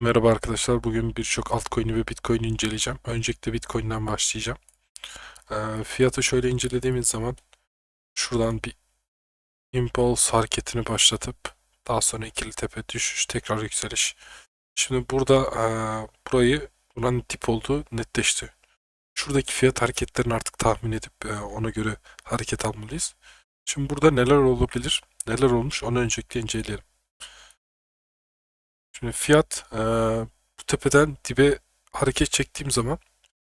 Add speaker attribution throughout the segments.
Speaker 1: Merhaba arkadaşlar. Bugün birçok altcoin'i ve Bitcoin'i inceleyeceğim. Öncelikle Bitcoin'den başlayacağım. Ee, fiyatı şöyle incelediğimiz zaman şuradan bir impulse hareketini başlatıp daha sonra ikili tepe düşüş, tekrar yükseliş. Şimdi burada e, burayı buranın dip olduğu netleşti. Şuradaki fiyat hareketlerini artık tahmin edip e, ona göre hareket almalıyız. Şimdi burada neler olabilir, neler olmuş onu öncelikle inceleyelim. Şimdi fiyat e, bu tepeden dibe hareket çektiğim zaman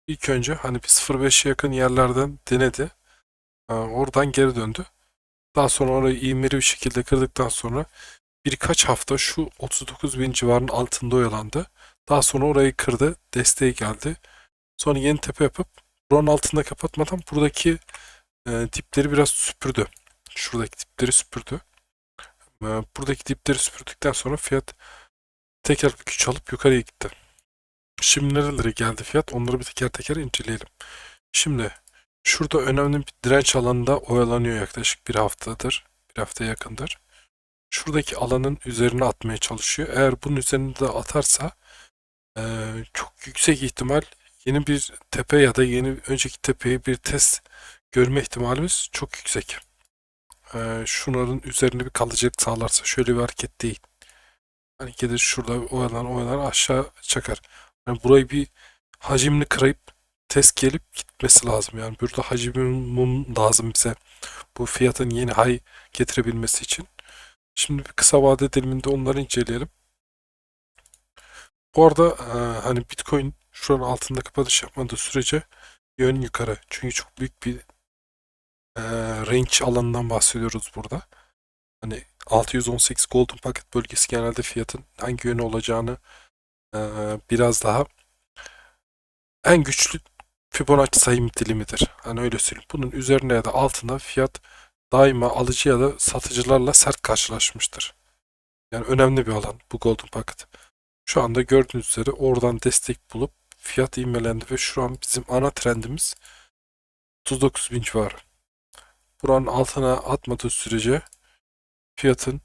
Speaker 1: ilk önce hani bir 0.5'e yakın yerlerden denedi. E, oradan geri döndü. Daha sonra orayı ivmeli bir şekilde kırdıktan sonra birkaç hafta şu 39 bin civarının altında oyalandı. Daha sonra orayı kırdı. Desteğe geldi. Sonra yeni tepe yapıp buranın altında kapatmadan buradaki e, dipleri biraz süpürdü. Şuradaki dipleri süpürdü. E, buradaki dipleri süpürdükten sonra fiyat tekrar bir güç alıp yukarıya gitti. Şimdi nerelere geldi fiyat? Onları bir teker teker inceleyelim. Şimdi şurada önemli bir direnç alanında oyalanıyor yaklaşık bir haftadır. Bir hafta yakındır. Şuradaki alanın üzerine atmaya çalışıyor. Eğer bunun üzerinde de atarsa eee, çok yüksek ihtimal yeni bir tepe ya da yeni önceki tepeyi bir test görme ihtimalimiz çok yüksek. Eee, şunların üzerinde bir kalıcılık sağlarsa şöyle bir hareket değil. Hani gelir şurada oyalan oyalan aşağı çakar. Yani burayı bir hacimli kırayıp test gelip gitmesi lazım. Yani burada hacimim lazım bize bu fiyatın yeni high getirebilmesi için. Şimdi bir kısa vade diliminde onları inceleyelim. Bu arada e, hani Bitcoin şuranın altında kapanış yapmadığı sürece yön yukarı. Çünkü çok büyük bir e, range alanından bahsediyoruz burada. Hani 618 Golden Pocket bölgesi genelde fiyatın hangi yönü olacağını e, biraz daha en güçlü Fibonacci sayım dilimidir. Hani öyle söyleyeyim. Bunun üzerine ya da altında fiyat daima alıcı ya da satıcılarla sert karşılaşmıştır. Yani önemli bir alan bu Golden Pocket. Şu anda gördüğünüz üzere oradan destek bulup fiyat ivmelendi ve şu an bizim ana trendimiz 39 bin civarı. Buranın altına atmadığı sürece fiyatın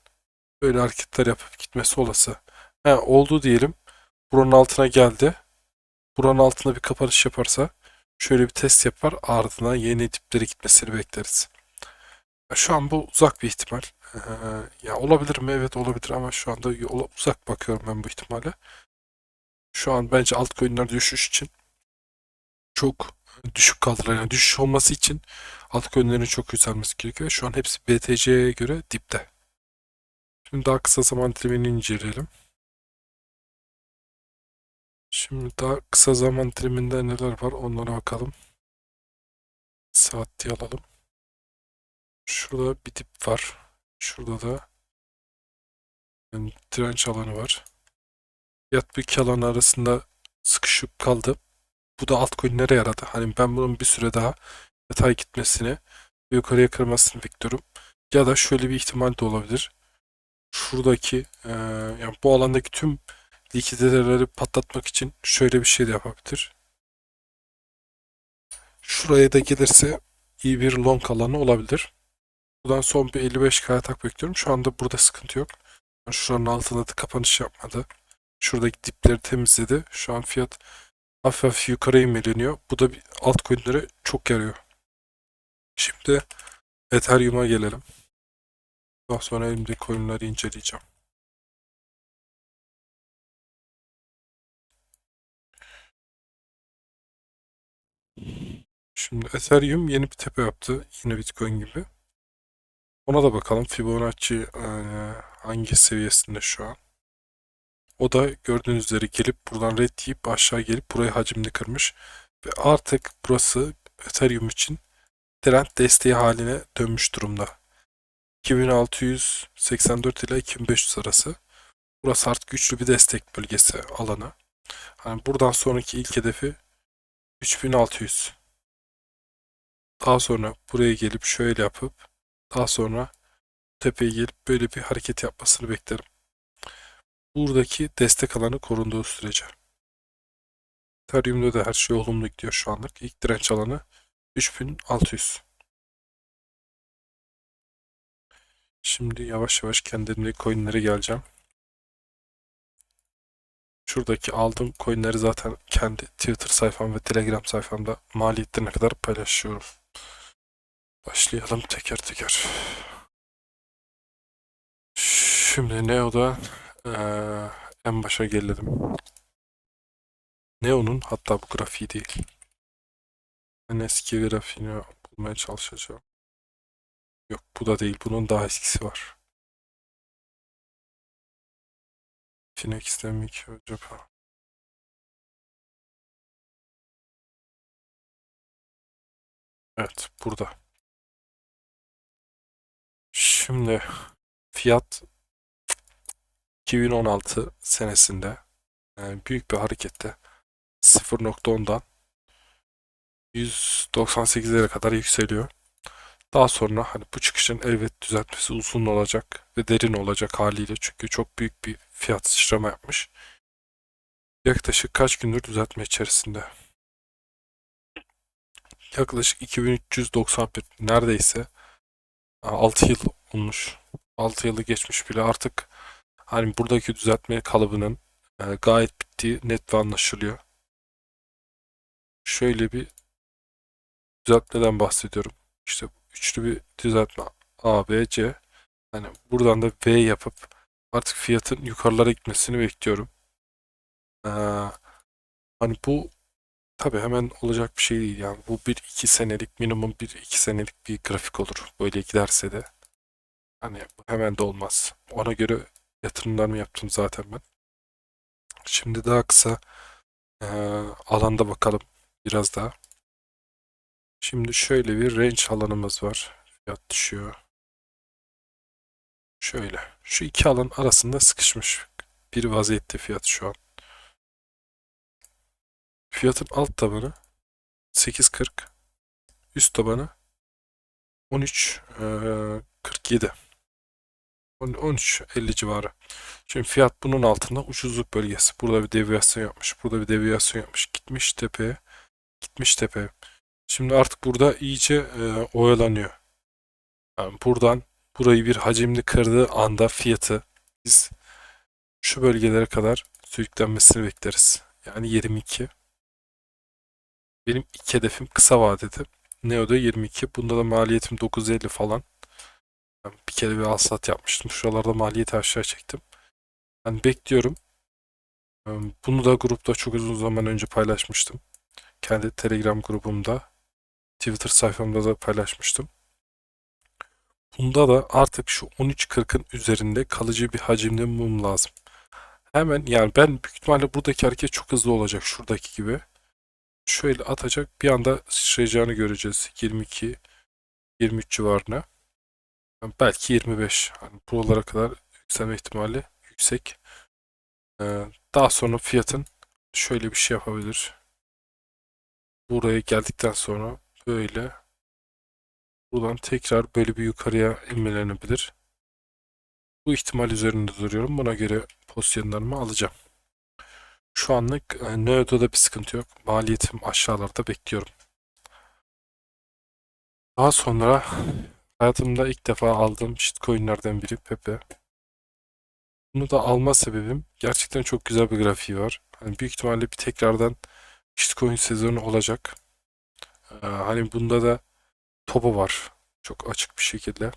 Speaker 1: böyle hareketler yapıp gitmesi olası. He, oldu diyelim. Buranın altına geldi. Buranın altında bir kapanış yaparsa şöyle bir test yapar ardından yeni diplere gitmesini bekleriz. Şu an bu uzak bir ihtimal. Ee, ya olabilir mi? Evet olabilir ama şu anda uzak bakıyorum ben bu ihtimale. Şu an bence altcoin'ler düşüş için çok düşük kaldılar. Yani düşüş olması için altcoin'lerin çok yükselmesi gerekiyor. Şu an hepsi BTC'ye göre dipte. Şimdi daha kısa zaman dilimini inceleyelim. Şimdi daha kısa zaman diliminde neler var onlara bakalım. Saat diye alalım. Şurada bir dip var. Şurada da yani direnç alanı var. Fiyat bu iki arasında sıkışıp kaldı. Bu da altcoin'lere yaradı. Hani ben bunun bir süre daha yatay gitmesini ve yukarıya kırmasını bekliyorum. Ya da şöyle bir ihtimal de olabilir. Şuradaki e, yani bu alandaki tüm likiditeleri patlatmak için şöyle bir şey de yapabilir. Şuraya da gelirse iyi bir long alanı olabilir. Buradan son bir 55k atak bekliyorum. Şu anda burada sıkıntı yok. Şuranın altında da kapanış yapmadı. Şuradaki dipleri temizledi. Şu an fiyat hafif hafif yukarı inmeleniyor. Bu da altcoin'lere çok yarıyor. Şimdi Ethereum'a gelelim. Daha sonra elimde coin'leri inceleyeceğim. Şimdi Ethereum yeni bir tepe yaptı. Yine Bitcoin gibi. Ona da bakalım. Fibonacci e, hangi seviyesinde şu an. O da gördüğünüz üzere gelip buradan red deyip aşağı gelip burayı hacimli kırmış. Ve artık burası Ethereum için trend desteği haline dönmüş durumda. 2684 ile 2500 arası. Burası artık güçlü bir destek bölgesi alanı. Hani buradan sonraki ilk hedefi 3600. Daha sonra buraya gelip şöyle yapıp daha sonra tepeye gelip böyle bir hareket yapmasını beklerim. Buradaki destek alanı korunduğu sürece. Ethereum'da da her şey olumlu gidiyor şu anlık. İlk direnç alanı 3600. Şimdi yavaş yavaş kendimle coinlere geleceğim. Şuradaki aldığım coinleri zaten kendi Twitter sayfam ve Telegram sayfamda maliyetlerine kadar paylaşıyorum. Başlayalım teker teker. Şimdi Neo'da eee, en başa gelelim. Neo'nun hatta bu grafiği değil. En eski grafiğini bulmaya çalışacağım. Yok bu da değil. Bunun daha eskisi var. Phoenix'te mi ki acaba? Evet burada. Şimdi fiyat 2016 senesinde yani büyük bir harekette 0.10'dan 198'lere kadar yükseliyor. Daha sonra hani bu çıkışın elbet düzeltmesi uzun olacak ve derin olacak haliyle çünkü çok büyük bir fiyat sıçrama yapmış. Yaklaşık kaç gündür düzeltme içerisinde? Yaklaşık 2391 neredeyse 6 yıl olmuş. 6 yılı geçmiş bile artık hani buradaki düzeltme kalıbının e, gayet bittiği net ve anlaşılıyor. Şöyle bir düzeltmeden bahsediyorum. İşte üçlü bir düzeltme A, B, C. Hani buradan da V yapıp artık fiyatın yukarılara gitmesini bekliyorum. Ee, hani bu tabii hemen olacak bir şey değil yani. Bu bir iki senelik minimum bir iki senelik bir grafik olur. Böyle giderse de. Hani hemen de olmaz. Ona göre yatırımlarımı yaptım zaten ben. Şimdi daha kısa ee, alanda bakalım biraz daha. Şimdi şöyle bir range alanımız var. Fiyat düşüyor. Şöyle. Şu iki alan arasında sıkışmış bir vaziyette fiyat şu an. Fiyatın alt tabanı 8.40. Üst tabanı 13.47. 13.50 civarı. Şimdi fiyat bunun altında ucuzluk bölgesi. Burada bir deviyasyon yapmış. Burada bir deviyasyon yapmış. Gitmiş tepeye. Gitmiş tepeye. Şimdi artık burada iyice e, oyalanıyor. Yani buradan burayı bir hacimli kırdığı anda fiyatı biz şu bölgelere kadar sürüklenmesini bekleriz. Yani 22. Benim iki hedefim kısa vadede. Neo'da 22. Bunda da maliyetim 950 falan. Ben bir kere bir alsat yapmıştım. Şuralarda maliyeti aşağı çektim. Ben bekliyorum. Bunu da grupta çok uzun zaman önce paylaşmıştım. Kendi Telegram grubumda, Twitter sayfamda da paylaşmıştım. Bunda da artık şu 13.40'ın üzerinde kalıcı bir hacimde mum lazım. Hemen yani ben büyük ihtimalle buradaki hareket çok hızlı olacak şuradaki gibi. Şöyle atacak bir anda sıçrayacağını göreceğiz. 22 23 civarına. Yani belki 25. Hani buralara kadar yükselme ihtimali yüksek. Ee, daha sonra fiyatın şöyle bir şey yapabilir. Buraya geldikten sonra böyle buradan tekrar böyle bir yukarıya inmelenebilir. Bu ihtimal üzerinde duruyorum. Buna göre pozisyonlarımı alacağım. Şu anlık e, bir sıkıntı yok. Maliyetim aşağılarda bekliyorum. Daha sonra hayatımda ilk defa aldığım shitcoinlerden biri Pepe. Bunu da alma sebebim gerçekten çok güzel bir grafiği var. Hani büyük ihtimalle bir tekrardan shitcoin sezonu olacak. Ee, hani bunda da topu var. Çok açık bir şekilde.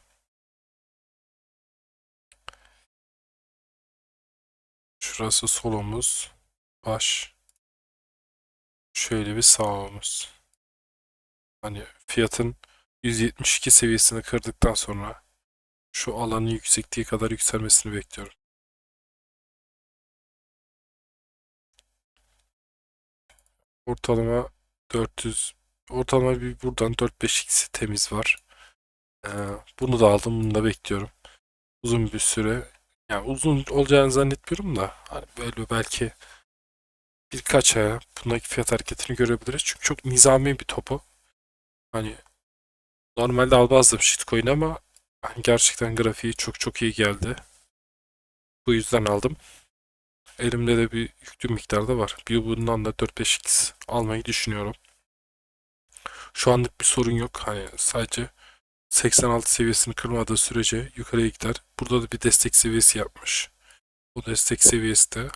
Speaker 1: Şurası solumuz. Baş. Şöyle bir sağımız. Hani fiyatın 172 seviyesini kırdıktan sonra şu alanın yüksekliği kadar yükselmesini bekliyorum. Ortalama 400 ortalama bir buradan 4-5x temiz var. Ee, bunu da aldım. Bunu da bekliyorum. Uzun bir süre yani uzun olacağını zannetmiyorum da hani böyle belki birkaç aya bundaki fiyat hareketini görebiliriz. Çünkü çok nizami bir topu. Hani normalde almazdım shitcoin ama hani gerçekten grafiği çok çok iyi geldi. Bu yüzden aldım. Elimde de bir yüklü miktarda var. Bir bundan da 4-5x almayı düşünüyorum. Şu anlık bir sorun yok. Hani sadece 86 seviyesini kırmadığı sürece yukarıya gider. Burada da bir destek seviyesi yapmış. Bu destek seviyesi de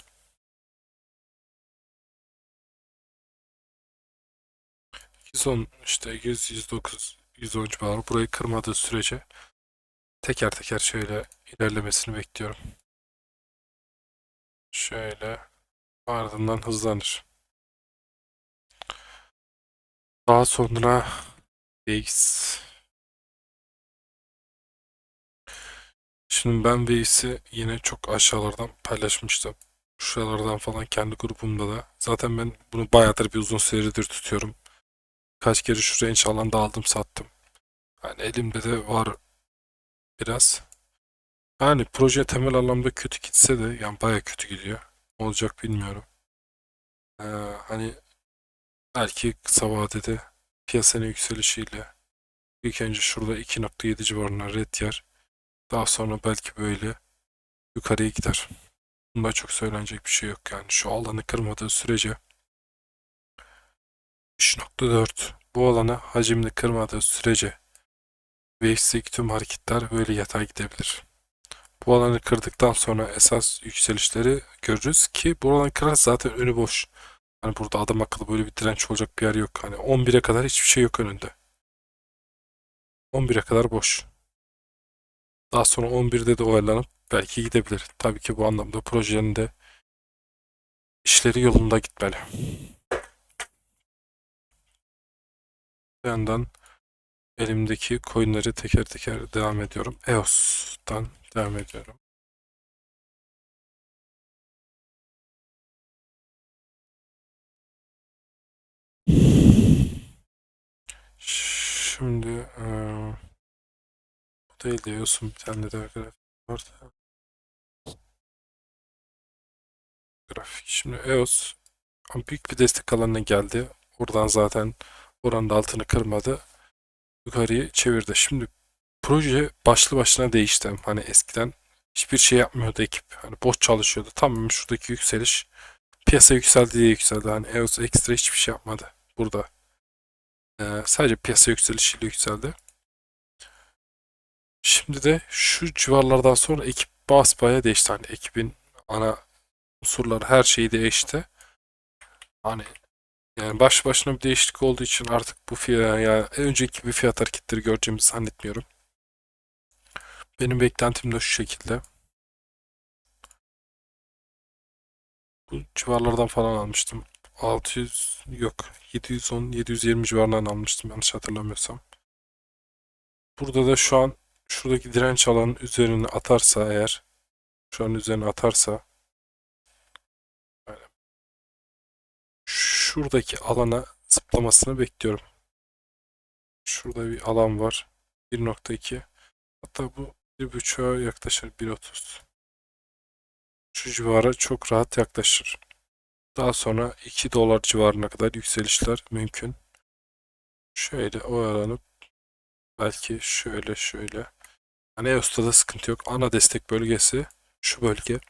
Speaker 1: son işte 100 109 110 civarı burayı kırmadığı sürece teker teker şöyle ilerlemesini bekliyorum. Şöyle ardından hızlanır. Daha sonra VX Şimdi ben VX'i yine çok aşağılardan paylaşmıştım. Şuralardan falan kendi grubumda da. Zaten ben bunu bayağıdır bir uzun süredir tutuyorum. Kaç kere şu range alanda aldım sattım. Yani elimde de var biraz. Yani proje temel anlamda kötü gitse de yani baya kötü gidiyor. Ne olacak bilmiyorum. Ee, hani belki kısa vadede piyasanın yükselişiyle ilk önce şurada 2.7 civarına red yer. Daha sonra belki böyle yukarıya gider. Bunda çok söylenecek bir şey yok yani. Şu alanı kırmadığı sürece 3.4 bu alanı hacimli kırmadığı sürece VX'deki tüm hareketler böyle yatay gidebilir. Bu alanı kırdıktan sonra esas yükselişleri görürüz ki bu alanı kırar zaten önü boş. Hani burada adam akıllı böyle bir direnç olacak bir yer yok. Hani 11'e kadar hiçbir şey yok önünde. 11'e kadar boş. Daha sonra 11'de de oyalanıp belki gidebilir. Tabii ki bu anlamda projenin de işleri yolunda gitmeli. Bir yandan elimdeki coinleri teker teker devam ediyorum. EOS'tan devam ediyorum. Şimdi eee, bu değil de EOS'un bir tane de grafik vardı. Grafik. Şimdi EOS büyük bir destek alanına geldi. Oradan zaten oranın altını kırmadı. Yukarıyı çevirdi. Şimdi proje başlı başına değişti. Hani eskiden hiçbir şey yapmıyordu ekip. Hani boş çalışıyordu. Tamamen şuradaki yükseliş piyasa yükseldi diye yükseldi. Hani EOS ekstra hiçbir şey yapmadı burada. Ee, sadece piyasa yükselişiyle yükseldi. Şimdi de şu civarlardan sonra ekip basbaya değişti. Hani ekibin ana unsurları her şeyi değişti. Hani yani baş başına bir değişiklik olduğu için artık bu fiyat yani önceki bir fiyat hareketleri göreceğimizi zannetmiyorum. Benim beklentim de şu şekilde. Bu civarlardan falan almıştım. 600 yok 710 720 civarından almıştım yanlış hatırlamıyorsam. Burada da şu an şuradaki direnç alanın üzerine atarsa eğer şu an üzerine atarsa şuradaki alana zıplamasını bekliyorum. Şurada bir alan var. 1.2 hatta bu 1.5'a yaklaşır 1.30 şu civara çok rahat yaklaşır. Daha sonra 2 dolar civarına kadar yükselişler mümkün. Şöyle oyalanıp belki şöyle şöyle. Hani EOS'ta da sıkıntı yok. Ana destek bölgesi şu bölge.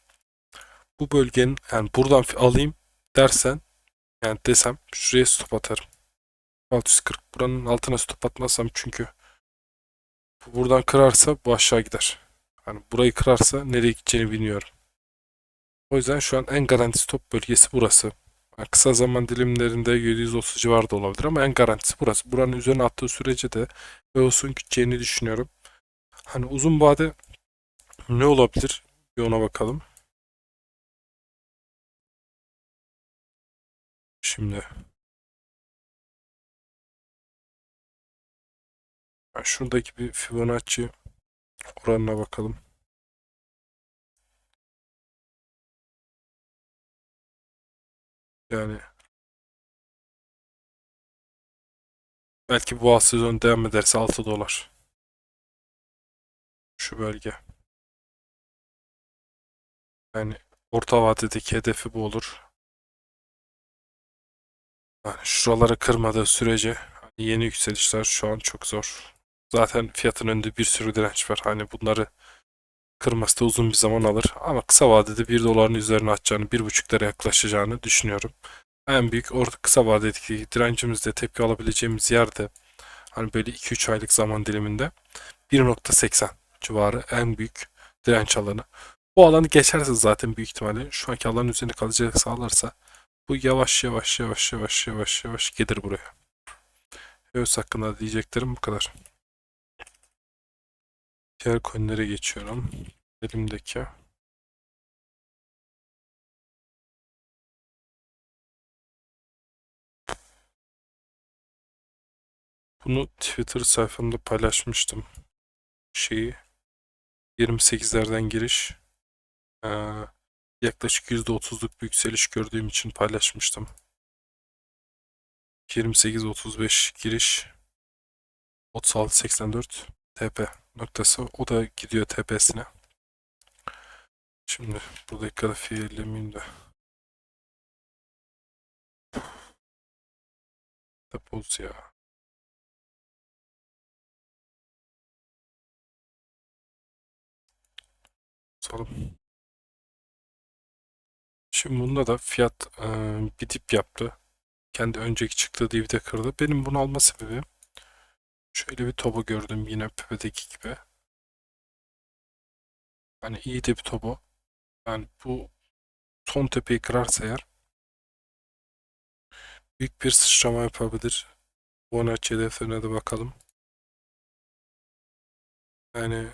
Speaker 1: Bu bölgenin yani buradan alayım dersen yani desem şuraya stop atarım. 640 buranın altına stop atmazsam çünkü bu buradan kırarsa bu aşağı gider. Hani burayı kırarsa nereye gideceğini bilmiyorum. O yüzden şu an en garanti stop bölgesi burası. Yani kısa zaman dilimlerinde 730 civarında olabilir ama en garantisi burası. Buranın üzerine attığı sürece de EOS'un gideceğini düşünüyorum. Hani uzun vade ne olabilir? Bir ona bakalım. Şimdi yani şuradaki bir Fibonacci oranına bakalım. Yani belki bu sezon devam ederse 6 dolar. Şu bölge. Yani orta vadedeki hedefi bu olur. Yani şuraları kırmadığı sürece hani yeni yükselişler şu an çok zor. Zaten fiyatın önünde bir sürü direnç var. Hani bunları kırması da uzun bir zaman alır. Ama kısa vadede 1 doların üzerine atacağını, 1,5 lira yaklaşacağını düşünüyorum. En büyük orta kısa vadedeki direncimizde tepki alabileceğimiz yerde hani böyle 2-3 aylık zaman diliminde 1.80 civarı en büyük direnç alanı. Bu alanı geçerse zaten büyük ihtimalle şu anki alanın üzerine kalacak sağlarsa bu yavaş yavaş yavaş yavaş yavaş yavaş gelir buraya. EOS hakkında diyeceklerim bu kadar. Diğer coinlere geçiyorum. Elimdeki. Bunu Twitter sayfamda paylaşmıştım. Şeyi 28'lerden giriş ee, yaklaşık %30'luk bir yükseliş gördüğüm için paylaşmıştım. 28-35 giriş 36-84 TP noktası. O da gidiyor TP'sine. Şimdi buradaki grafiği ellemeyeyim de. Depoz ya. Salım. Şimdi bunda da fiyat e, bir dip yaptı. Kendi önceki çıktığı dibi de kırdı. Benim bunu alma sebebim şöyle bir topu gördüm yine Pepe'deki gibi. Hani iyi de bir topu. Yani bu son tepeyi kırarsa eğer büyük bir sıçrama yapabilir. Bonacci hedeflerine de bakalım. Yani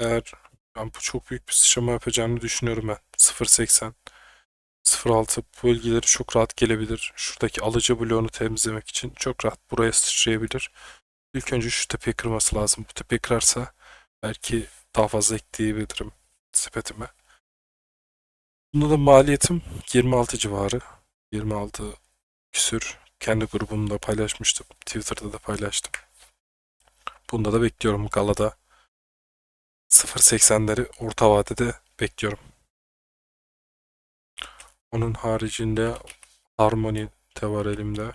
Speaker 1: eğer ben bu çok büyük bir sıçrama yapacağını düşünüyorum ben. 0.80 0.6 bölgeleri çok rahat gelebilir. Şuradaki alıcı bloğunu temizlemek için çok rahat buraya sıçrayabilir. İlk önce şu tepeyi kırması lazım. Bu tepeyi kırarsa belki daha fazla ekleyebilirim sepetime. Bunda da maliyetim 26 civarı. 26 küsür. Kendi grubumda paylaşmıştım. Twitter'da da paylaştım. Bunda da bekliyorum galada. 0.80'leri orta vadede bekliyorum. Onun haricinde Harmony de var elimde.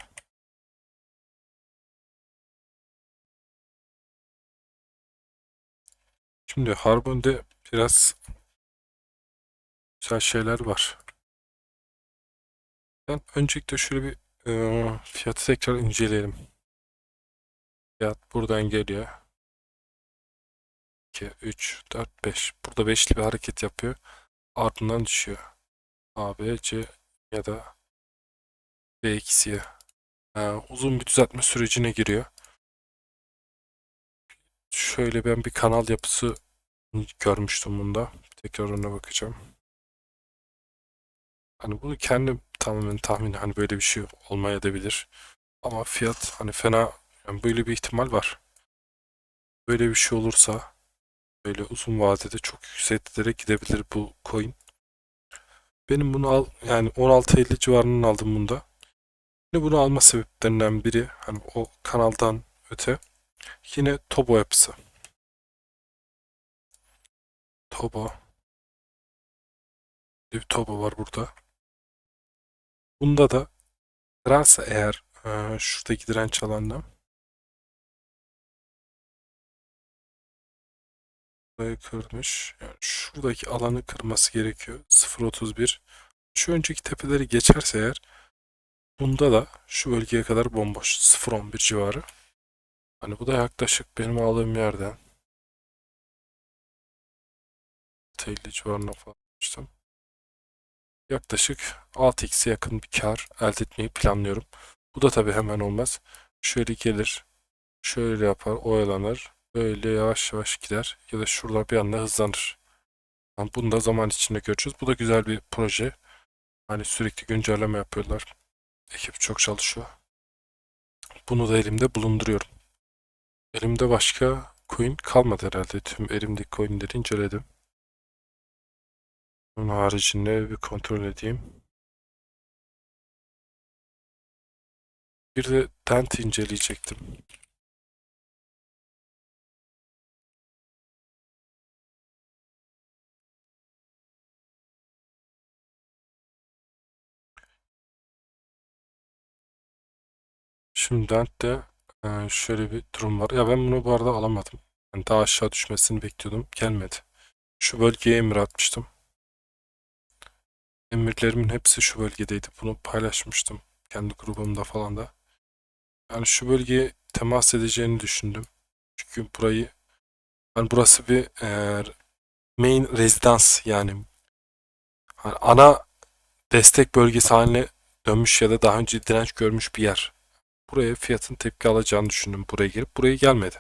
Speaker 1: Şimdi Harmony'de biraz güzel şeyler var. Ben öncelikle şöyle bir e, fiyatı tekrar inceleyelim. Fiyat buradan geliyor. 2, 3, 4, 5. Burada beşli bir hareket yapıyor. Ardından düşüyor. A, B, C ya da B eksiye. Yani uzun bir düzeltme sürecine giriyor. Şöyle ben bir kanal yapısı görmüştüm bunda. Tekrar ona bakacağım. Hani bunu kendim tamamen tahmin hani böyle bir şey olmayabilir. Ama fiyat hani fena yani böyle bir ihtimal var. Böyle bir şey olursa böyle uzun vadede çok yükseklere gidebilir bu coin. Benim bunu al yani 16.50 civarından aldım bunda. Yine bunu alma sebeplerinden biri hani o kanaldan öte yine Tobo yapısı. Tobo. Bir Tobo var burada. Bunda da kırarsa eğer e, şuradaki direnç alanına burayı kırmış. Yani şuradaki alanı kırması gerekiyor. 0.31 şu önceki tepeleri geçerse eğer bunda da şu bölgeye kadar bomboş. 0.11 civarı. Hani bu da yaklaşık benim aldığım yerden 50 civarına falan. Yaklaşık 6x'e yakın bir kar elde etmeyi planlıyorum. Bu da tabii hemen olmaz. Şöyle gelir, şöyle yapar, oyalanır. Böyle yavaş yavaş gider ya da şurada bir anda hızlanır. Yani bunu da zaman içinde göreceğiz. Bu da güzel bir proje. Hani sürekli güncelleme yapıyorlar. Ekip çok çalışıyor. Bunu da elimde bulunduruyorum. Elimde başka coin kalmadı herhalde. Tüm elimdeki coinleri inceledim. Bunun haricinde bir kontrol edeyim. Bir de Dent inceleyecektim. Şimdi Dent'te e, şöyle bir durum var. Ya ben bunu bu arada alamadım. Yani daha aşağı düşmesini bekliyordum. Gelmedi. Şu bölgeye emir atmıştım. Emirlerimin hepsi şu bölgedeydi. Bunu paylaşmıştım. Kendi grubumda falan da. Yani şu bölgeye temas edeceğini düşündüm. Çünkü burayı yani burası bir e, main rezidans yani hani ana destek bölgesi haline dönmüş ya da daha önce direnç görmüş bir yer. Buraya fiyatın tepki alacağını düşündüm buraya gelip. Buraya gelmedi.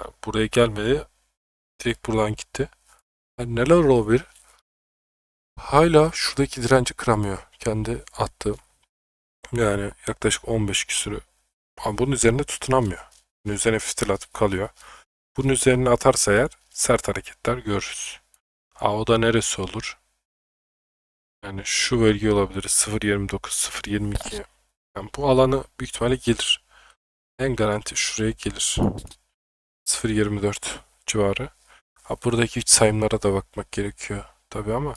Speaker 1: Yani buraya gelmedi. Direkt buradan gitti. Yani neler olabilir? Hala şuradaki direnci kıramıyor. Kendi attığı. Yani yaklaşık 15 küsürü. Ama bunun üzerinde tutunamıyor. Bunun üzerine fitil atıp kalıyor. Bunun üzerine atarsa eğer sert hareketler görürüz. Ha o da neresi olur? Yani şu bölge olabilir. 0.29, 0.22. Yani bu alanı büyük ihtimalle gelir. En garanti şuraya gelir. 0.24 civarı. Ha buradaki iç sayımlara da bakmak gerekiyor tabii ama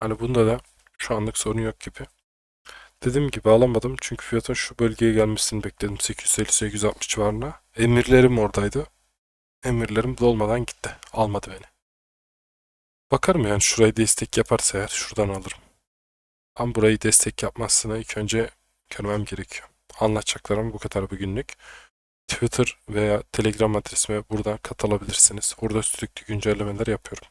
Speaker 1: hani bunda da şu anlık sorun yok gibi. Dediğim gibi alamadım çünkü fiyatın şu bölgeye gelmesini bekledim 850-860 civarına. Emirlerim oradaydı. Emirlerim dolmadan gitti. Almadı beni. Bakarım yani şurayı destek yaparsa eğer şuradan alırım. Ama burayı destek yapmazsına ilk önce görmem gerekiyor. Anlatacaklarım bu kadar bugünlük. Twitter veya Telegram adresime buradan katılabilirsiniz. Orada sürekli güncellemeler yapıyorum.